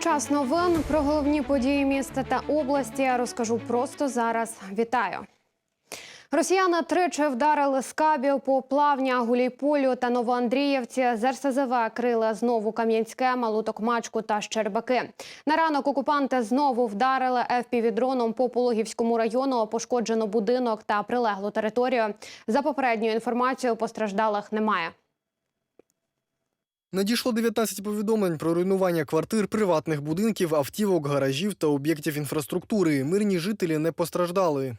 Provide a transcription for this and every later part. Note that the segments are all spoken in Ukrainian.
Час новин про головні події міста та області я розкажу просто зараз. Вітаю. Росіяни тричі вдарили з кабів по плавня, Гулійполю та Новоандріївці. З крили знову Кам'янське, Малуток-Мачку та Щербаки. На ранок окупанти знову вдарили ФПВ-дроном по Пологівському району. Пошкоджено будинок та прилеглу територію. За попередньою інформацією, постраждалих немає. Надійшло 19 повідомлень про руйнування квартир, приватних будинків, автівок, гаражів та об'єктів інфраструктури. Мирні жителі не постраждали.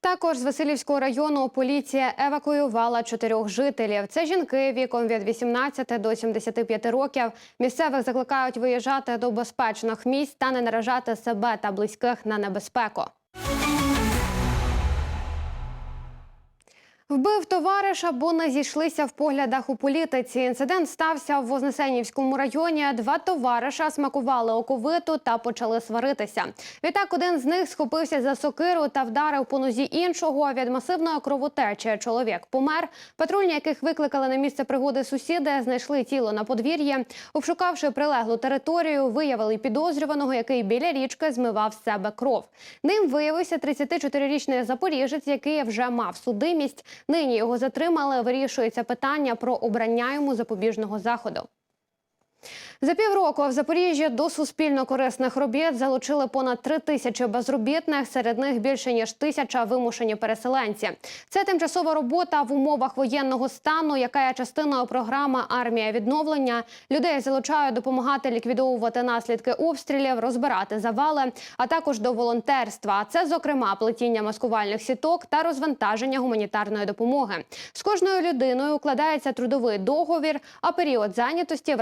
Також з Васильівського району поліція евакуювала чотирьох жителів. Це жінки віком від 18 до 75 років. Місцевих закликають виїжджати до безпечних місць та не наражати себе та близьких на небезпеку. Вбив товариша, бо не зійшлися в поглядах у політиці. Інцидент стався в Вознесенівському районі. Два товариша смакували оковиту та почали сваритися. Відтак один з них схопився за сокиру та вдарив по нозі іншого. Від масивної кровотечі чоловік помер. Патрульні, яких викликали на місце пригоди сусіди, знайшли тіло на подвір'ї. Обшукавши прилеглу територію, виявили підозрюваного, який біля річки змивав з себе кров. Ним виявився 34-річний запоріжець, який вже мав судимість. Нині його затримали. Вирішується питання про обрання йому запобіжного заходу. За півроку в Запоріжжі до суспільно корисних робіт залучили понад три тисячі безробітних. Серед них більше ніж тисяча вимушені переселенці. Це тимчасова робота в умовах воєнного стану, яка є частиною програми Армія відновлення. Людей залучають допомагати ліквідовувати наслідки обстрілів, розбирати завали, а також до волонтерства. Це, зокрема, плетіння маскувальних сіток та розвантаження гуманітарної допомоги. З кожною людиною укладається трудовий договір, а період зайнятості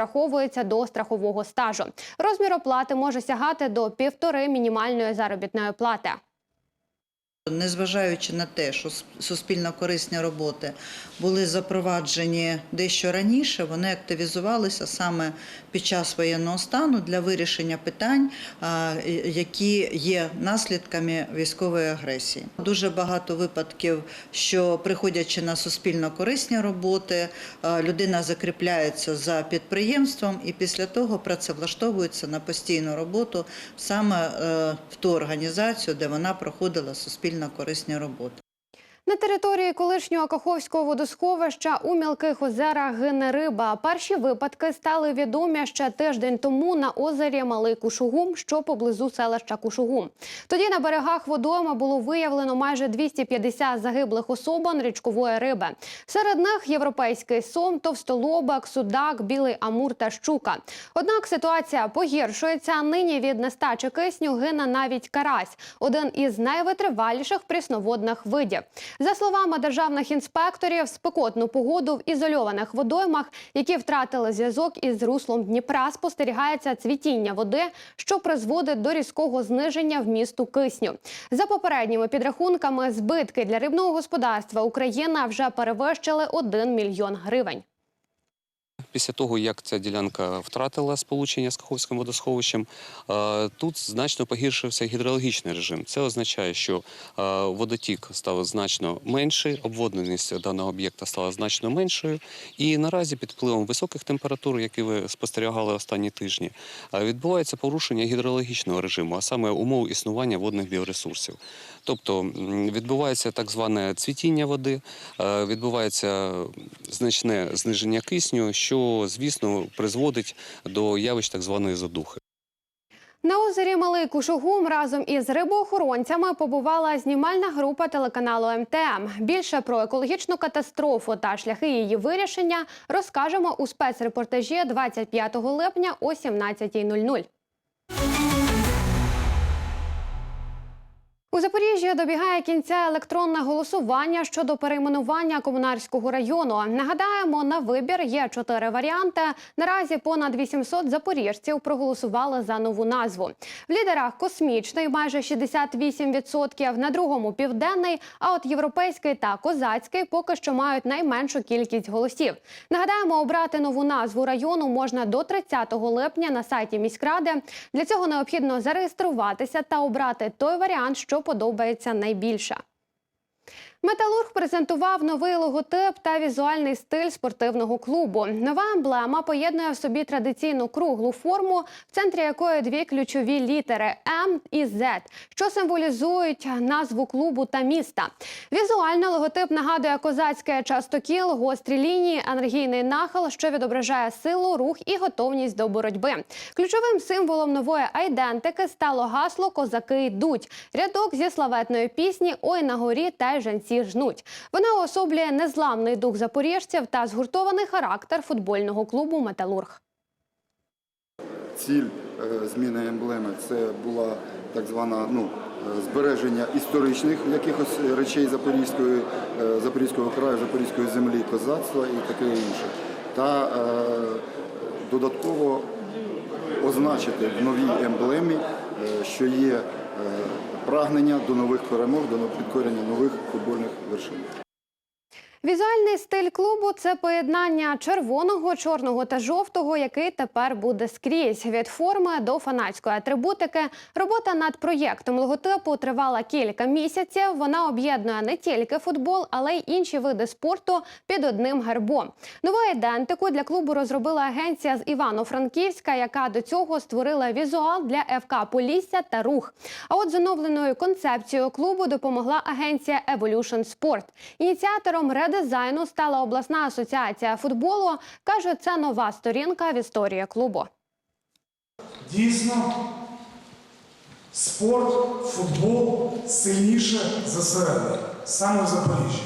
враховується до страхового стажу. Розмір оплати може сягати до півтори мінімальної заробітної плати. Незважаючи на те, що суспільно-корисні роботи були запроваджені дещо раніше, вони активізувалися саме під час воєнного стану для вирішення питань, які є наслідками військової агресії. Дуже багато випадків, що приходячи на суспільно-корисні роботи, людина закріпляється за підприємством і після того працевлаштовується на постійну роботу саме е, в ту організацію, де вона проходила суспільно корисні роботи. На території колишнього Каховського водосховища у мілких озерах гине риба. Перші випадки стали відомі ще тиждень тому на озері Малий Кушугум, що поблизу селища Кушугум. Тоді на берегах водойми було виявлено майже 250 загиблих особин річкової риби. Серед них європейський сом, товстолобик, судак, білий амур та щука. Однак ситуація погіршується. Нині від нестачі кисню гине навіть карась, один із найвитриваліших прісноводних видів. За словами державних інспекторів, спекотну погоду в ізольованих водоймах, які втратили зв'язок із руслом Дніпра, спостерігається цвітіння води, що призводить до різкого зниження вмісту кисню. За попередніми підрахунками, збитки для рибного господарства Україна вже перевищили 1 мільйон гривень. Після того, як ця ділянка втратила сполучення з Каховським водосховищем, е, тут значно погіршився гідрологічний режим. Це означає, що е, водотік став значно менший, обводненість даного об'єкта стала значно меншою. І наразі під впливом високих температур, які ви спостерігали останні тижні, е, відбувається порушення гідрологічного режиму, а саме умов існування водних біоресурсів. Тобто відбувається так зване цвітіння води, відбувається значне зниження кисню, що, звісно, призводить до явищ так званої задухи. На озері Малий Кушугум разом із рибоохоронцями побувала знімальна група телеканалу МТМ. Більше про екологічну катастрофу та шляхи її вирішення розкажемо у спецрепортажі 25 липня о 17.00. У Запоріжжі добігає кінця електронне голосування щодо перейменування комунарського району. Нагадаємо, на вибір є чотири варіанти. Наразі понад 800 запоріжців проголосували за нову назву. В лідерах космічний майже 68%, на другому південний. А от європейський та козацький поки що мають найменшу кількість голосів. Нагадаємо, обрати нову назву району можна до 30 липня на сайті міськради. Для цього необхідно зареєструватися та обрати той варіант, що подобається найбільше. Металург презентував новий логотип та візуальний стиль спортивного клубу. Нова емблема поєднує в собі традиційну круглу форму, в центрі якої дві ключові літери М і З, що символізують назву клубу та міста. Візуально логотип нагадує козацьке частокіл, гострі лінії, енергійний нахил, що відображає силу, рух і готовність до боротьби. Ключовим символом нової айдентики стало гасло Козаки йдуть. Рядок зі славетної пісні Ой на горі та й жнуть. Вона уособлює незламний дух запоріжців та згуртований характер футбольного клубу Металург. Ціль е, зміни емблеми це була так звана ну, е, збереження історичних якихось речей Запорізької, е, Запорізького краю, Запорізької землі, козацтва і таке інше. Та е, додатково означити в новій емблемі, що є прагнення до нових перемог, до підкорення нових футбольних вершин. Візуальний стиль клубу це поєднання червоного, чорного та жовтого, який тепер буде скрізь від форми до фанатської атрибутики. Робота над проєктом логотипу тривала кілька місяців. Вона об'єднує не тільки футбол, але й інші види спорту під одним гербом. Нову ідентику для клубу розробила агенція з Івано-Франківська, яка до цього створила візуал для ФК Полісся та рух. А от з оновленою концепцією клубу допомогла агенція Evolution Sport. Ініціатором редизайну стала обласна асоціація футболу. каже, це нова сторінка в історії клубу. Дійсно, спорт, футбол сильніше за середини, саме в Запоріжжі.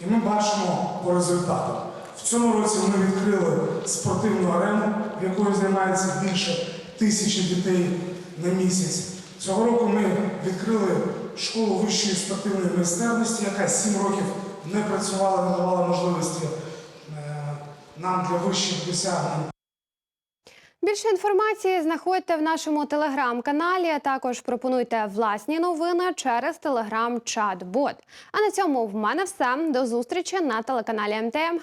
І ми бачимо по результатам. В цьому році ми відкрили спортивну арену, в якої займається більше тисячі дітей на місяць. Цього року ми відкрили школу вищої спортивної майстерності, яка сім років не працювала, не давала можливості е, нам для вищих досягнень. Більше інформації знаходьте в нашому телеграм-каналі. Також пропонуйте власні новини через телеграм-чат-бот. А на цьому в мене все. До зустрічі на телеканалі МТМ.